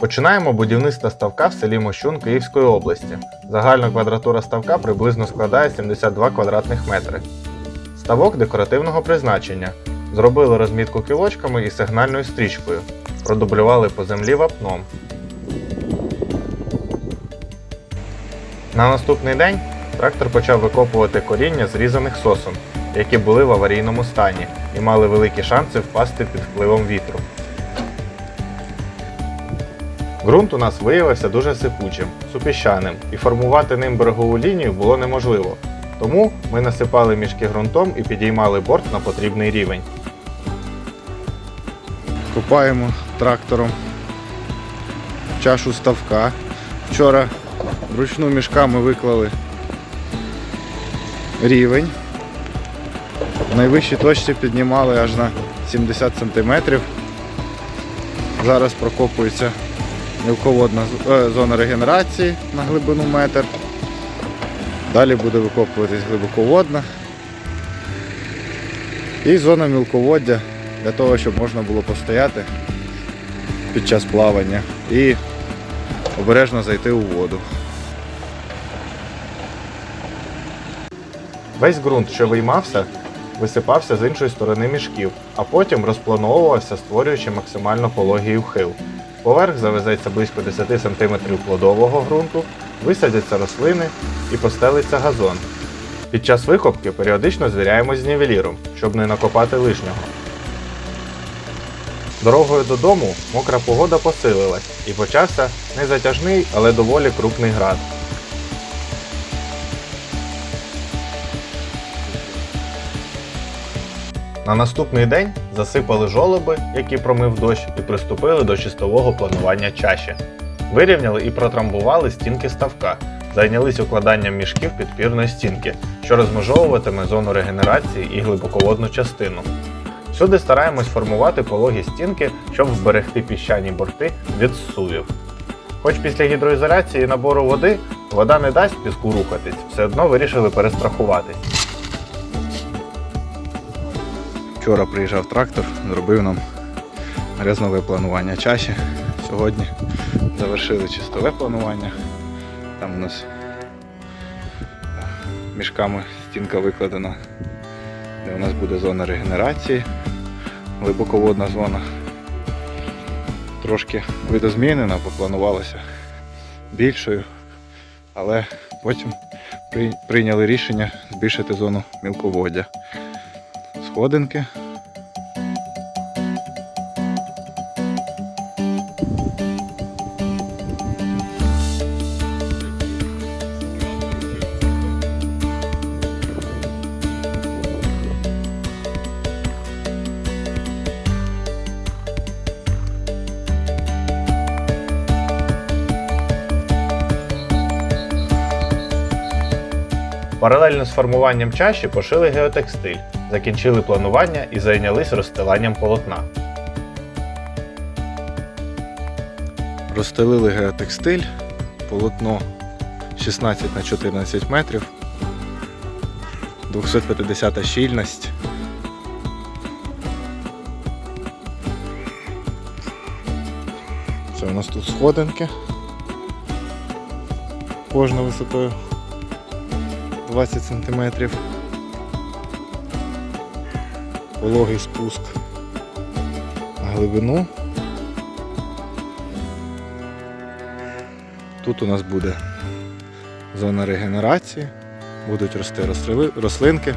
Починаємо будівництво ставка в селі Мощун Київської області. Загальна квадратура ставка приблизно складає 72 квадратних метри. Ставок декоративного призначення. Зробили розмітку кілочками і сигнальною стрічкою. Продублювали по землі вапном. На наступний день трактор почав викопувати коріння зрізаних сосон, які були в аварійному стані і мали великі шанси впасти під впливом вітру. Ґрунт у нас виявився дуже сипучим, супіщаним, і формувати ним берегову лінію було неможливо. Тому ми насипали мішки ґрунтом і підіймали борт на потрібний рівень. Копаємо трактором чашу ставка. Вчора вручну мішками виклали рівень. В найвищій точці піднімали аж на 70 см. Зараз прокопується мілководна е, зона регенерації на глибину метр. Далі буде викопуватись глибоководна. І зона мілководдя для того, щоб можна було постояти під час плавання і обережно зайти у воду. Весь ґрунт, що виймався, висипався з іншої сторони мішків, а потім розплановувався, створюючи максимально пологий ухил. Поверх завезеться близько 10 см плодового ґрунту, висадяться рослини і постелиться газон. Під час викопки періодично звіряємось з нівеліром, щоб не накопати лишнього. Дорогою додому мокра погода посилилась і почався незатяжний, але доволі крупний град. На наступний день засипали жолоби, які промив дощ, і приступили до чистового планування чаші. Вирівняли і протрамбували стінки ставка, зайнялись укладанням мішків підпірної стінки, що розмежовуватиме зону регенерації і глибоководну частину. Всюди стараємось формувати пологі стінки, щоб вберегти піщані борти від зсувів. Хоч після гідроізоляції і набору води вода не дасть піску рухатись, все одно вирішили перестрахуватись. Вчора приїжджав трактор, зробив нам грязнове планування чаші. Сьогодні завершили чистове планування. Там у нас е, мішками стінка викладена, де у нас буде зона регенерації, глибоководна зона. Трошки видозмінена, бо планувалося більшою, але потім прийняли рішення збільшити зону мілководдя. Сходинки. Паралельно з формуванням чаші пошили геотекстиль, закінчили планування і зайнялись розстиланням полотна. Розстелили геотекстиль, полотно 16 на 14 метрів, 250 щільність. Це у нас тут сходинки. Кожна висотою 20 см. Пологий спуск на глибину. Тут у нас буде зона регенерації, будуть рости рослинки.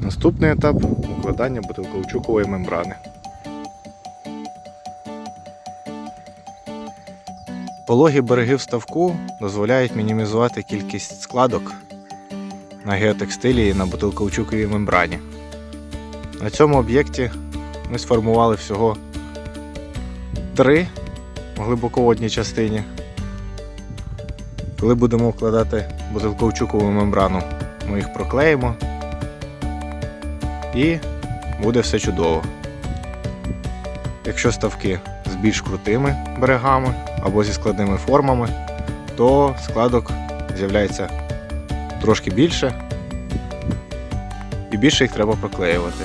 Наступний етап укладання бутилковчукової мембрани. Пологі береги в ставку дозволяють мінімізувати кількість складок на геотекстилі і на бутилковчуковій мембрані. На цьому об'єкті ми сформували всього три в глибоководній частині. Коли будемо вкладати бутилковчукову мембрану, ми їх проклеїмо і буде все чудово. Якщо ставки більш крутими берегами або зі складними формами, то складок з'являється трошки більше і більше їх треба проклеювати.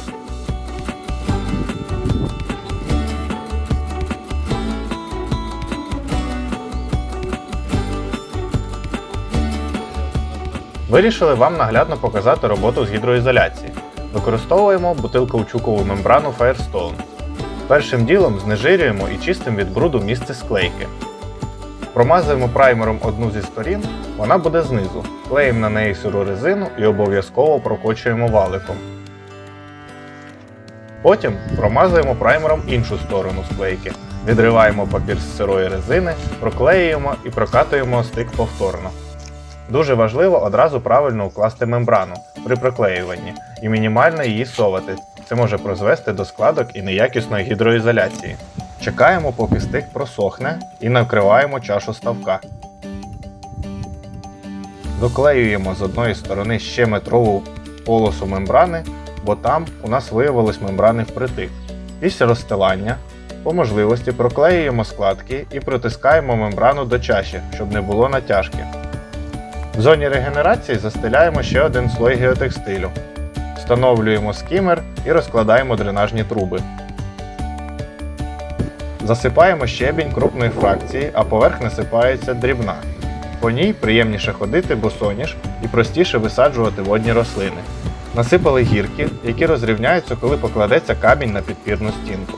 Вирішили вам наглядно показати роботу з гідроізоляції. Використовуємо бутилкаучукову мембрану Firestone. Першим ділом знежирюємо і чистимо від бруду місце склейки. Промазуємо праймером одну зі сторін, вона буде знизу. Клеїмо на неї сиру резину і обов'язково прокочуємо валиком. Потім промазуємо праймером іншу сторону склейки. Відриваємо папір з сирої резини, проклеюємо і прокатуємо стик повторно. Дуже важливо одразу правильно укласти мембрану при проклеюванні і мінімально її совати. Це може призвести до складок і неякісної гідроізоляції. Чекаємо, поки стик просохне і накриваємо чашу ставка. Доклеюємо з одної сторони ще метрову полосу мембрани, бо там у нас виявилось мембрани впритик. Після розстилання по можливості проклеюємо складки і притискаємо мембрану до чаші, щоб не було натяжки. В зоні регенерації застеляємо ще один слой геотекстилю. Встановлюємо скімер і розкладаємо дренажні труби. Засипаємо щебінь крупної фракції, а поверх насипається дрібна. По ній приємніше ходити босоніж і простіше висаджувати водні рослини. Насипали гірки, які розрівняються, коли покладеться камінь на підпірну стінку.